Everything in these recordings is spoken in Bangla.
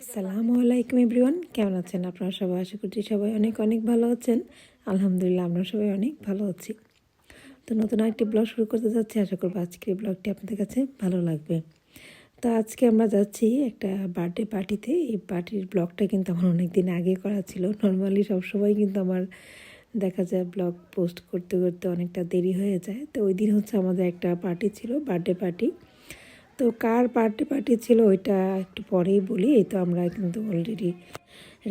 আসসালামু আলাইকুম এভরিওয়ান, কেমন আছেন আপনারা সবাই? আশা করছি সবাই অনেক অনেক ভালো আছেন। আলহামদুলিল্লাহ আমরা সবাই অনেক ভালো আছি। তো নতুন একটি ব্লগ শুরু করতে যাচ্ছি। আশা করব আজকের ব্লগটি আপনাদের কাছে ভালো লাগবে। তো আজকে আমরা যাচ্ছি একটা বার্থডে পার্টিতে। এই পার্টির ব্লগটা কিন্তু আমার অনেক দিন আগে করা ছিল। নর্মালি সবসময় কিন্তু আমার দেখা যায় ব্লগ পোস্ট করতে করতে অনেকটা দেরি হয়ে যায়। তো ওই দিন হচ্ছে আমাদের একটা পার্টি ছিল, বার্থডে পার্টি। তো কার পার্টি পার্টি ছিল ওইটা একটু পরেই বলি। এই তো আমরা কিন্তু অলরেডি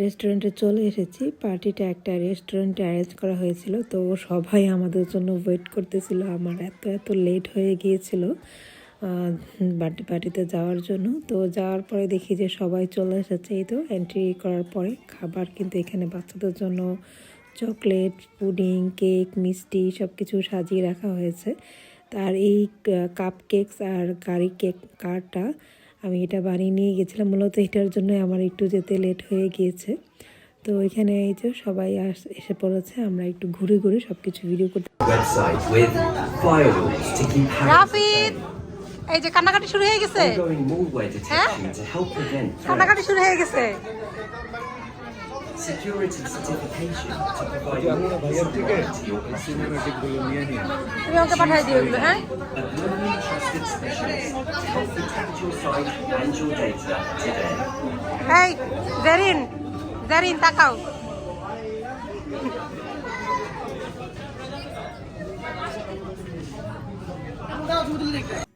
রেস্টুরেন্টে চলে এসেছি। পার্টিটা একটা রেস্টুরেন্টে অ্যারেঞ্জ করা হয়েছিল। তো সবাই আমাদের জন্য ওয়েট করতেছিল। আমার এত এত লেট হয়ে গিয়েছিল বার্থডে পার্টিতে যাওয়ার জন্য। তো যাওয়ার পরে দেখি যে সবাই চলে এসেছে। এই তো এন্ট্রি করার পরে খাবার কিন্তু এখানে বাচ্চাদের জন্য চকলেট পুডিং কেক মিষ্টি সব কিছু সাজিয়ে রাখা হয়েছে। তার এই কাপ কেকস আর গাড়ি কেক কারটা আমি এটা বানিয়ে নিয়ে গেছিলাম। মূলত এটার জন্য আমার একটু যেতে লেট হয়ে গিয়েছে। তো এখানে এই যে সবাই আস এসে পড়েছে। আমরা একটু ঘুরে ঘুরে সব কিছু ভিডিও করতে এই যে কান্নাকাটি শুরু হয়ে গেছে? Threats, কান্নাকাটি শুরু হয়ে গেছে। Security certification to provide your তুমি আমাকে পাঠিয়ে দিও এগুলো হ্যাঁ a globally trusted specialist to help protect your site and your data today. এই জারিন জারিন তাকাও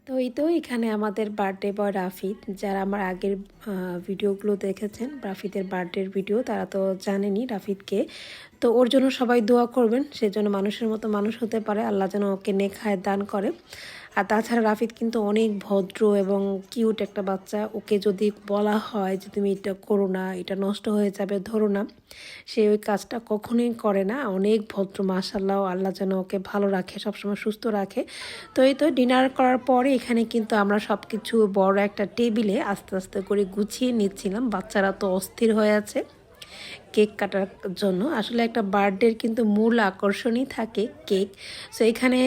তো এই তো এখানে আমাদের বার্থডে বয় রাফিদ যারা আমার আগের ভিডিওগুলো দেখেছেন রাফিদের বার্থডের ভিডিও তারা তো জানেনি রাফিদকে তো ওর জন্য সবাই দোয়া করবেন সেজন্য মানুষের মতো মানুষ হতে পারে, আল্লাহ যেন ওকে নেখায় দান করে। আর তাছাড়া রাফিদ কিন্তু অনেক ভদ্র এবং কিউট একটা বাচ্চা। ওকে যদি বলা হয় যে তুমি এটা করো না, এটা নষ্ট হয়ে যাবে, ধরো না, সে ওই কাজটা কখনোই করে না। অনেক ভদ্র মাসাল্লাহ আল্লাহ যেন ওকে ভালো রাখে, সবসময় সুস্থ রাখে। তো এই তো ডিনার করার পরে এখানে কিন্তু আমরা সব কিছু বড় একটা টেবিলে আস্তে আস্তে করে গুছিয়ে নিচ্ছিলাম। বাচ্চারা তো অস্থির হয়ে আছে। কেক কাটার জন্য। আসলে একটা বার্থডের কিন্তু মূল আকর্ষণই থাকে কেক। সো এখানে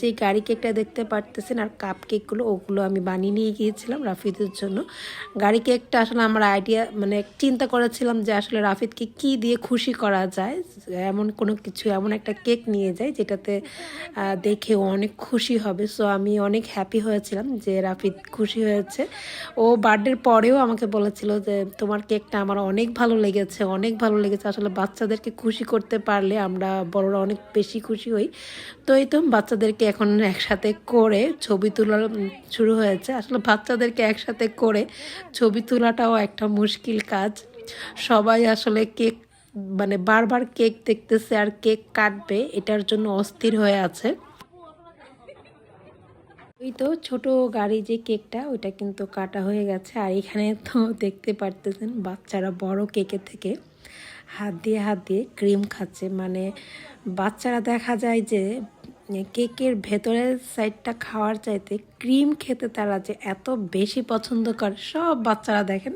যে গাড়ি কেকটা দেখতে পারতেছেন আর কাপ কেকগুলো, ওগুলো আমি বানিয়ে নিয়ে গিয়েছিলাম রাফিদের জন্য। গাড়ি কেকটা আসলে আমার আইডিয়া মানে চিন্তা করেছিলাম যে আসলে রাফিদকে কি দিয়ে খুশি করা যায়। এমন কোনো কিছু, এমন একটা কেক নিয়ে যাই যেটাতে দেখে অনেক খুশি হবে। সো আমি অনেক হ্যাপি হয়েছিলাম যে রাফিদ খুশি হয়েছে। ও বার্থডের পরেও আমাকে বলেছিল যে, তোমার কেকটা আমার অনেক ভালো লেগেছে অনেক ভালো লেগেছে। আসলে বাচ্চাদেরকে খুশি করতে পারলে আমরা বড়রা অনেক বেশি খুশি হই। তো এই তো বাচ্চাদেরকে এখন একসাথে করে ছবি তোলা শুরু হয়েছে। আসলে বাচ্চাদেরকে একসাথে করে ছবি তোলাটাও একটা মুশকিল কাজ। সবাই আসলে কেক মানে বারবার কেক দেখতেছে আর কেক কাটবে, এটার জন্য অস্থির হয়ে আছে। ওই তো ছোট গাড়ি যে কেকটা ওইটা কিন্তু কাটা হয়ে গেছে। আর এখানে তো দেখতে পারতেছেন বাচ্চারা বড় কেকের থেকে হাত দিয়ে হাত দিয়ে ক্রিম খাচ্ছে। মানে বাচ্চারা দেখা যায় যে কেকের ভেতরের সাইডটা খাওয়ার চাইতে ক্রিম খেতে তারা যে এত বেশি পছন্দ করে সব বাচ্চারা দেখেন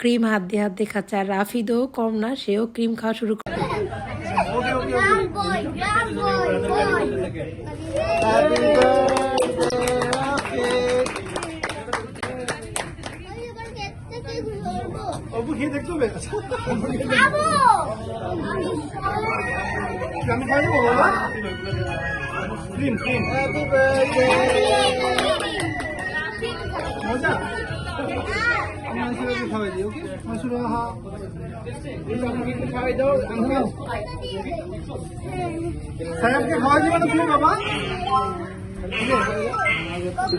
ক্রিম হাত দিয়ে হাত দিয়ে খাচ্ছে। আর রাফিদও কম না সেও ক্রিম খাওয়া শুরু করে। Young খাব। আমি খাই দেবো বাবা? Cream cream. মজা? খাওয়াই দিই ওকে? মাংসটা হা এই যে আপনাকে একটু খাওয়াই দাও সাহেবকে খাওয়াই দিবে না তুমি বাবা? আচ্ছা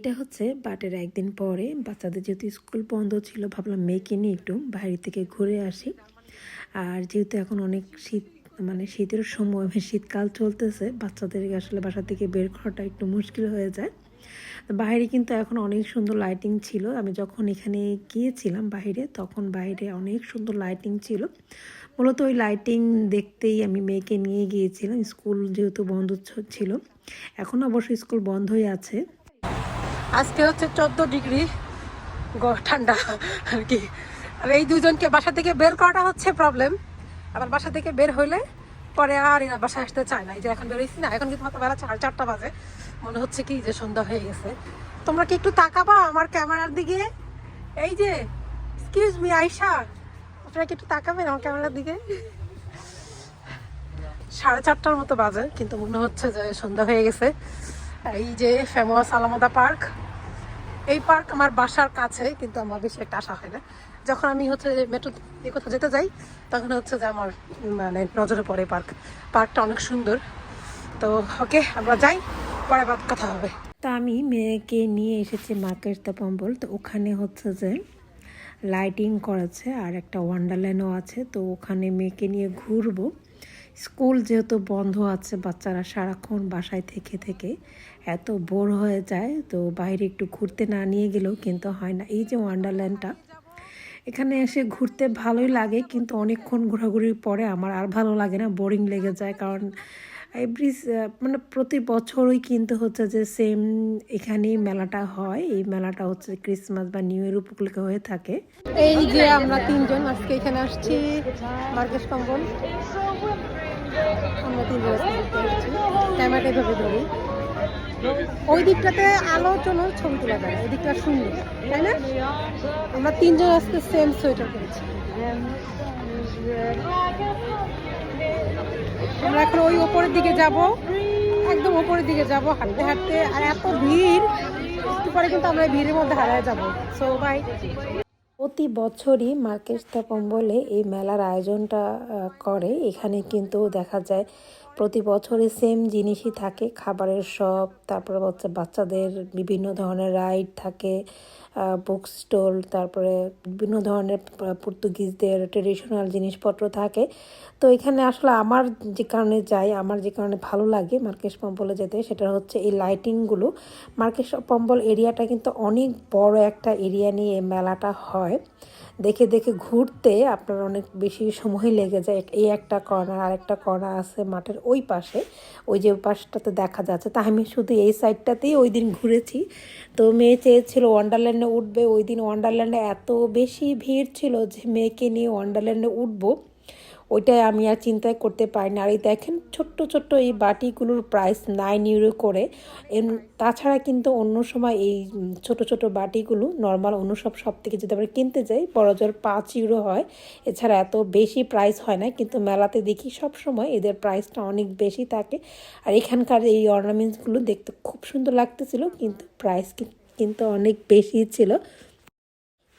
এটা হচ্ছে বাটের একদিন পরে বাচ্চাদের যেহেতু স্কুল বন্ধ ছিল, ভাবলাম মেয়েকে নিয়ে একটু বাইরে থেকে ঘুরে আসি। আর যেহেতু এখন অনেক শীত মানে শীতের সময় শীতকাল চলতেছে বাচ্চাদেরকে আসলে বাসা থেকে বের করাটা একটু মুশকিল হয়ে যায়। বাইরে কিন্তু এখন অনেক সুন্দর লাইটিং ছিল। আমি যখন এখানে গিয়েছিলাম বাইরে, তখন বাইরে অনেক সুন্দর লাইটিং ছিল। মূলত ওই লাইটিং দেখতেই আমি মেয়েকে নিয়ে গিয়েছিলাম। স্কুল যেহেতু বন্ধ ছিল। এখন অবশ্য স্কুল বন্ধই আছে। আজকে হচ্ছে চোদ্দ ডিগ্রি ঠান্ডা আর কি। আর এই দুজনকে বাসা থেকে বের করাটা হচ্ছে প্রবলেম আবার বাসা থেকে বের হইলে পরে আর এরা বাসা আসতে চায় না। এই যে এখন বেরোইছি না, এখন কিন্তু বেলা সাড়ে চারটা বাজে। মনে হচ্ছে কি যে সন্ধ্যা হয়ে গেছে। তোমরা কি একটু তাকাবা আমার ক্যামেরার দিকে? এই যে এক্সকিউজ মি আয়শা। আপনারা কি একটু তাকাবেন আমার ক্যামেরার দিকে? সাড়ে চারটার মতো বাজে, কিন্তু মনে হচ্ছে যে সন্ধ্যা হয়ে গেছে। এই যে ফেমাস আলামদা পার্ক এই পার্ক আমার বাসার কাছে, কিন্তু আমার বেশি একটা আসা হয় না। যখন আমি হচ্ছে মেট্রো দিয়ে কোথাও যেতে যাই, তখন হচ্ছে যে আমার মানে নজরে পড়ে পার্ক পার্কটা অনেক সুন্দর। তো ওকে, আমরা যাই, পরে বাদ কথা হবে। তা আমি মেয়েকে নিয়ে এসেছি মার্কেট পম্বল। তো ওখানে হচ্ছে যে লাইটিং করেছে, আর একটা ওয়ান্ডারল্যান্ডও আছে। তো ওখানে মেয়েকে নিয়ে ঘুরবো। স্কুল যেহেতু বন্ধ আছে, বাচ্চারা সারাক্ষণ বাসায় থেকে থেকে এত বোর হয়ে যায়, তো বাইরে একটু ঘুরতে না নিয়ে গেলেও কিন্তু হয় না। এই যে ওয়ান্ডারল্যান্ডটা এখানে এসে ঘুরতে ভালোই লাগে, কিন্তু অনেকক্ষণ ঘোরাঘুরির পরে আমার আর ভালো লাগে না বোরিং লেগে যায়। কারণ এভরি মানে প্রতি বছরই কিন্তু হচ্ছে যে সেম এখানেই মেলাটা হয়। এই মেলাটা হচ্ছে ক্রিসমাস বা নিউ ইয়ার উপলক্ষে হয়ে থাকে। এই যে আমরা তিনজন আজকে এখানে আসছি মার্কেট কম্বল। আমরা আসছি ক্যামেরাটা এভাবে ধরি। ওই দিকটাতে আলোচনার ছবি তোলা যায়, ওই দিকটা সুন্দর, তাই না? আমরা তিনজন আজকে সেম সোয়েটার পরেছি। আমরা এখন ওই ওপরের দিকে যাব, একদম ওপরের দিকে যাব, হাঁটতে হাঁটতে, আর এত ভিড়, একটু পরে কিন্তু আমরা ভিড়ের মধ্যে হারায় যাব। সো বাই প্রতি বছরই মার্কেট বলে এই মেলার আয়োজনটা করে। এখানে কিন্তু দেখা যায় প্রতি বছরে সেম জিনিসই থাকে। খাবারের সব তারপরে হচ্ছে বাচ্চাদের বিভিন্ন ধরনের রাইড থাকে। বুক স্টল তারপরে বিভিন্ন ধরনের পর্তুগিজদের ট্রেডিশনাল জিনিসপত্র থাকে। তো এখানে আসলে আমার যে কারণে যাই, আমার যে কারণে ভালো লাগে মার্কেশ পম্বলে যেতে, সেটা হচ্ছে এই লাইটিংগুলো মার্কেশ পম্বল এরিয়াটা কিন্তু অনেক বড় একটা এরিয়া নিয়ে মেলাটা হয়। দেখে দেখে ঘুরতে আপনার অনেক বেশি সময় লেগে যায়। এই একটা কর্নার আর একটা কর্নার আছে মাঠের ওই পাশে। ওই যে পাশটাতে দেখা যাচ্ছে। তা আমি শুধু এই সাইডটাতেই ওই দিন ঘুরেছি। তো মেয়ে চেয়েছিল ওয়ান্ডারল্যান্ডে উঠবে। ওই দিন ওয়ান্ডারল্যান্ডে এত বেশি ভিড় ছিল যে মেয়েকে নিয়ে ওয়ান্ডারল্যান্ডে উঠবো। ওইটাই আমি আর চিন্তাই করতে পারি না। আর এই দেখেন ছোট্ট ছোট্ট এই বাটিগুলোর প্রাইস নাইন ইউরো করে। তাছাড়া কিন্তু অন্য সময় এই ছোট ছোট বাটিগুলো নর্মাল অন্য সব সব থেকে যদি আমরা কিনতে যাই বড় জোর পাঁচ ইউরো হয়। এছাড়া এত বেশি প্রাইস হয় না, কিন্তু মেলাতে দেখি সব সময় এদের প্রাইসটা অনেক বেশি থাকে। আর এখানকার এই অর্নামেন্টসগুলো দেখতে খুব সুন্দর লাগতেছিল, কিন্তু প্রাইস কিন্তু অনেক বেশি ছিল।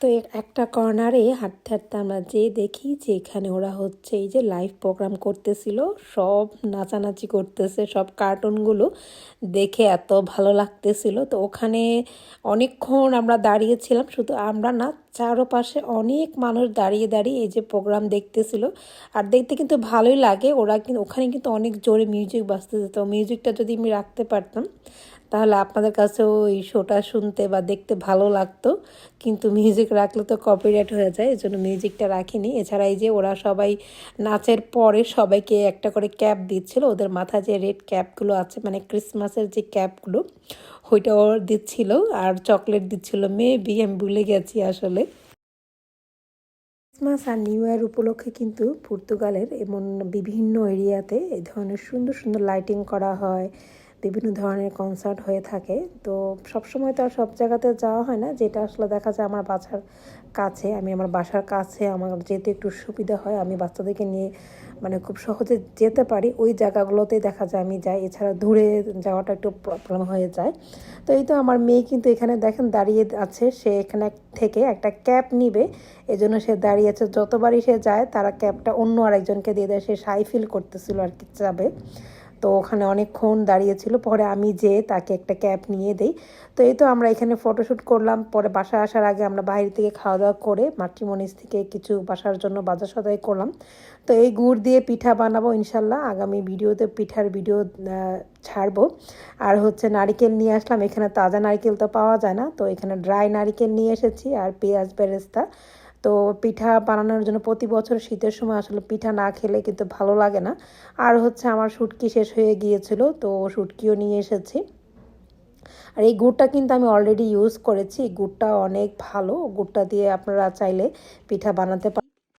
তো একটা কর্নারে হাঁটতে হাঁটতে আমরা যে দেখি যে এখানে ওরা হচ্ছে এই যে লাইভ প্রোগ্রাম করতেছিল, সব নাচানাচি করতেছে, সব কার্টুনগুলো দেখে এত ভালো লাগতেছিল। তো ওখানে অনেকক্ষণ আমরা দাঁড়িয়েছিলাম, শুধু আমরা না, চারোপাশে অনেক মানুষ দাঁড়িয়ে দাঁড়িয়ে এই যে প্রোগ্রাম দেখতেছিল। আর দেখতে কিন্তু ভালোই লাগে, ওরা কিন্তু ওখানে কিন্তু অনেক জোরে মিউজিক বাজতেছে। তো মিউজিকটা যদি আমি রাখতে পারতাম তাহলে আপনাদের কাছেও এই শোটা শুনতে বা দেখতে ভালো লাগতো। কিন্তু মিউজিক রাখলে তো কপিরাইট হয়ে যায় এই জন্য মিউজিকটা রাখিনি। এছাড়া এই যে ওরা সবাই নাচের পরে সবাইকে একটা করে ক্যাপ দিচ্ছিল, ওদের মাথায় যে রেড ক্যাপগুলো আছে মানে ক্রিসমাসের যে ক্যাপগুলো ওইটাও দিচ্ছিল আর চকলেট দিচ্ছিল। মেবি আমি ভুলে গেছি আসলে। ক্রিসমাস আর নিউ ইয়ার উপলক্ষে কিন্তু পর্তুগালের এমন বিভিন্ন এরিয়াতে এই ধরনের সুন্দর সুন্দর লাইটিং করা হয়। বিভিন্ন ধরনের কনসার্ট হয়ে থাকে। তো সবসময় তো আর সব জায়গাতে যাওয়া হয় না। যেটা আসলে দেখা যায় আমার বাসার কাছে, আমি আমার বাসার কাছে, আমার যেতে একটু সুবিধা হয়। আমি বাচ্চাদেরকে নিয়ে মানে খুব সহজে যেতে পারি। ওই জায়গাগুলোতে দেখা যায় আমি যাই। এছাড়া দূরে যাওয়াটা একটু প্রবলেম হয়ে যায়। তো এই তো আমার মেয়ে কিন্তু এখানে দেখেন দাঁড়িয়ে আছে। সে এখানে থেকে একটা ক্যাপ নিবে। এজন্য সে দাঁড়িয়ে আছে। যতবারই সে যায়, তারা ক্যাপটা অন্য আরেকজনকে দিয়ে দেয়। সে সাই ফিল করতেছিল আর কি যাবে তো ওখানে অনেকক্ষণ দাঁড়িয়েছিল পরে আমি যেয়ে তাকে একটা ক্যাব নিয়ে দেই। তো এই তো আমরা এখানে ফটোশ্যুট করলাম, পরে বাসায় আসার আগে আমরা বাইরে থেকে খাওয়া দাওয়া করে মাতৃমনিস থেকে কিছু বাসার জন্য বাজার সদাই করলাম। তো এই গুড় দিয়ে পিঠা বানাবো ইনশাল্লাহ, আগামী ভিডিওতে পিঠার ভিডিও ছাড়বো। আর হচ্ছে নারিকেল নিয়ে আসলাম, এখানে তাজা নারিকেল তো পাওয়া যায় না, তো এখানে ড্রাই নারিকেল নিয়ে এসেছি, আর পেঁয়াজ বেরেস্তা। তো পিঠা বানানোর জন্য প্রতি বছর শীতের সময় আসলে পিঠা না খেলে কিন্তু ভালো লাগে না। আর হচ্ছে আমার শুটকি শেষ হয়ে গিয়েছিল, তো শুটকিও নিয়ে এসেছি। আর এই গুড়টা কিন্তু আমি অলরেডি ইউজ করেছি গুড়টা অনেক ভালো। গুড়টা দিয়ে আপনারা চাইলে পিঠা বানাতে